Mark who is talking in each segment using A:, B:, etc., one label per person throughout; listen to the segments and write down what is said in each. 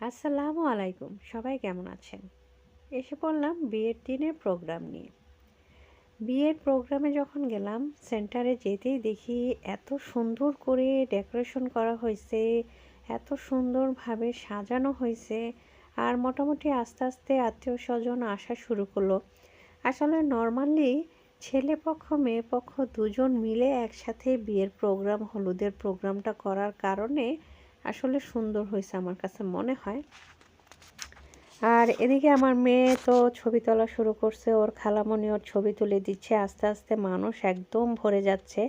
A: আসসালামু আলাইকুম, সবাই কেমন আছেন? এসে পড়লাম বিয়ের দিনের প্রোগ্রাম নিয়ে। বিয়ের প্রোগ্রামে যখন গেলাম, সেন্টারে যেতেই দেখি এত সুন্দর করে ডেকোরেশন করা হয়েছে, এত সুন্দরভাবে সাজানো হয়েছে, আর মোটামুটি আস্তে আস্তে আত্মীয় স্বজন আসা শুরু করল। আসলে নর্মালি ছেলে পক্ষ, মেয়ে পক্ষ দুজন মিলে একসাথে বিয়ের প্রোগ্রাম, হলুদের প্রোগ্রামটা করার কারণে আসলে সুন্দর হয়েছে আমার কাছে মনে হয়। আর এদিকে আমার মেয়ে তো ছবি তোলা শুরু করছে, ওর খালামণি ওর ছবি তুলে দিচ্ছে, আস্তে আস্তে মানুষ একদম ভরে যাচ্ছে।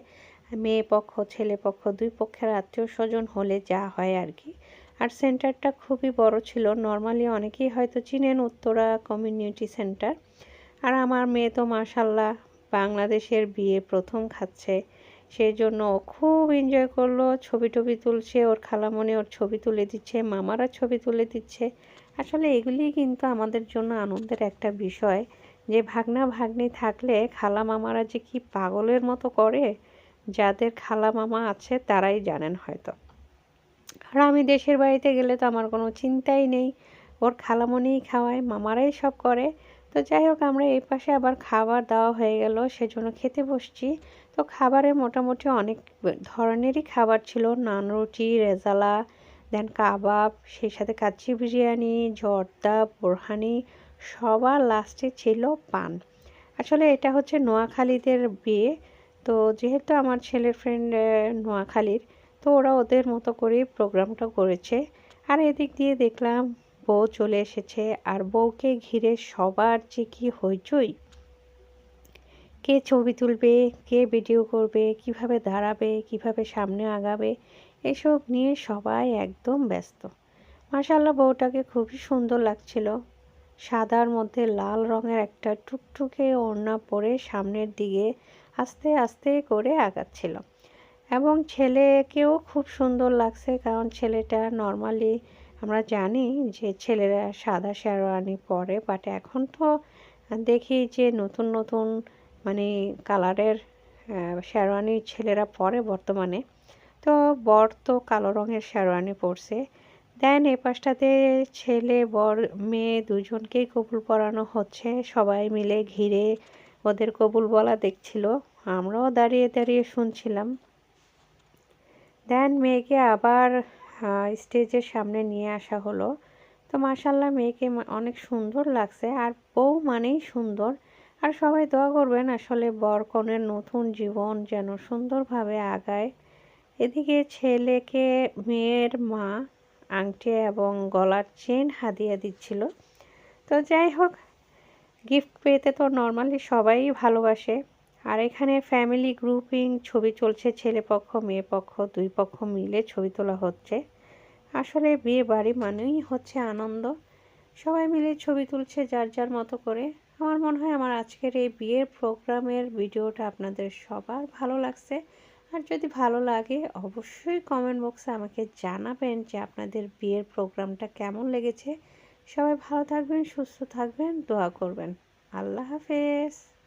A: মেয়ে পক্ষ, ছেলে পক্ষ, দুই পক্ষের আত্মীয় স্বজন হলে যা হয় আর কি। আর সেন্টারটা খুবই বড় ছিল, নর্মালি অনেকেই হয়তো চিনেন উত্তরা কমিউনিটি সেন্টার। আর আমার মেয়ে তো মাশাল্লাহ বাংলাদেশের বিয়ে প্রথম খাচ্ছে। সেই জন্য খুব এনজয় করল। ছবি টবি তুলছে, ওর খালামণি ওর ছবি তুলে দিচ্ছে, মামারা ছবি তুলে দিচ্ছে। আসলে এগুলি কিন্তু আমাদের জন্য আনন্দের একটা বিষয় যে ভাগনা ভাগ্নি থাকলে খালা মামারা যে কি পাগলের মতো করে, যাদের খালা মামা আছে তারাই জানেন হয়তো। আর আমি দেশের বাড়িতে গেলে তো আমার কোনো চিন্তাই নেই। ওর খালামণিই খাওয়ায়, মামারাই সব করে। তো যাই হোক, আমরা এই পাশে আবার খাবার দেওয়া হয়ে গেল, সেজন্য খেতে বসছি। তো খাবারে মোটামুটি অনেক ধরনেরই খাবার ছিল, নান রুটি, রেজালা দেন কাবাব, সেই সাথে কাচ্চি বিরিয়ানি, জর্দা, বোরহানি, সবার লাস্টে ছিল পান। আসলে এটা হচ্ছে নোয়াখালীদের বিয়ে, তো যেহেতু আমার ছেলের ফ্রেন্ড নোয়াখালীর, তো ওরা ওদের মতো করেই প্রোগ্রামটা করেছে। আর এদিক দিয়ে দেখলাম বউ চলে এসেছে আর বউকে ঘিরে সবার যে কি হইচই। কে ছবি তুলবে, কে ভিডিও করবে, কীভাবে দাঁড়াবে, কীভাবে সামনে আগাবে, এসব নিয়ে সবাই একদম ব্যস্ত। মাসাল্লাহ বউটাকে খুবই সুন্দর লাগছিল। সাদার মধ্যে লাল রঙের একটা টুকটুকে ওড়না পরে সামনের দিকে আস্তে আস্তে করে আগাচ্ছিল। এবং ছেলেকেও খুব সুন্দর লাগছে কারণ ছেলেটা নর্মালি আমরা জানি যে ছেলেরা সাদা শেরওয়ানি পরে বাট এখন তো দেখি যে নতুন নতুন মানে কালারের শেরওয়ানি ছেলেরা পরে বর্তমানে। তো বর তো কালো রঙের শেরওয়ানি পরছে। দেন এ পাশটাতে ছেলে, বর, মেয়ে দুজনকেই কবুল পরানো হচ্ছে। সবাই মিলে ঘিরে ওদের কবুল বলা দেখছিল। আমরাও দাঁড়িয়ে দাঁড়িয়ে শুনছিলাম। দেন মেয়েকে আবার স্টেজের সামনে নিয়ে আসা হলো। তো মাসাল্লাহ মেয়েকে অনেক সুন্দর লাগছে। আর বউ মানেই সুন্দর। আর সবাই দোয়া করবেন, আসলে বরকনের নতুন জীবন যেন সুন্দরভাবে আগায়। এদিকে ছেলেকে মেয়ের মা, আংটি এবং গলার চেন হাদিয়া দিচ্ছিল। তো যাই হোক গিফট পেতে তো নর্মালি সবাই ভালোবাসে। আর এখানে ফ্যামিলি গ্রুপিং ছবি চলছে ছেলে পক্ষ, মেয়ে পক্ষ, দুই পক্ষ মিলে ছবি তোলা হচ্ছে। আসলে বিয়ে বাড়ি মানেই হচ্ছে আনন্দ। সবাই মিলে ছবি তুলছে যার যার মতো করে। আমার মনে হয় আমার আজকের এই বিয়ের প্রোগ্রামের ভিডিওটা আপনাদের সবার ভালো লাগছে। আর যদি ভালো লাগে, অবশ্যই কমেন্ট বক্সে আমাকে জানাবেন যে আপনাদের বিয়ের প্রোগ্রামটা কেমন লেগেছে। সবাই ভালো থাকবেন, সুস্থ থাকবেন, দোয়া করবেন। আল্লাহ হাফেজ।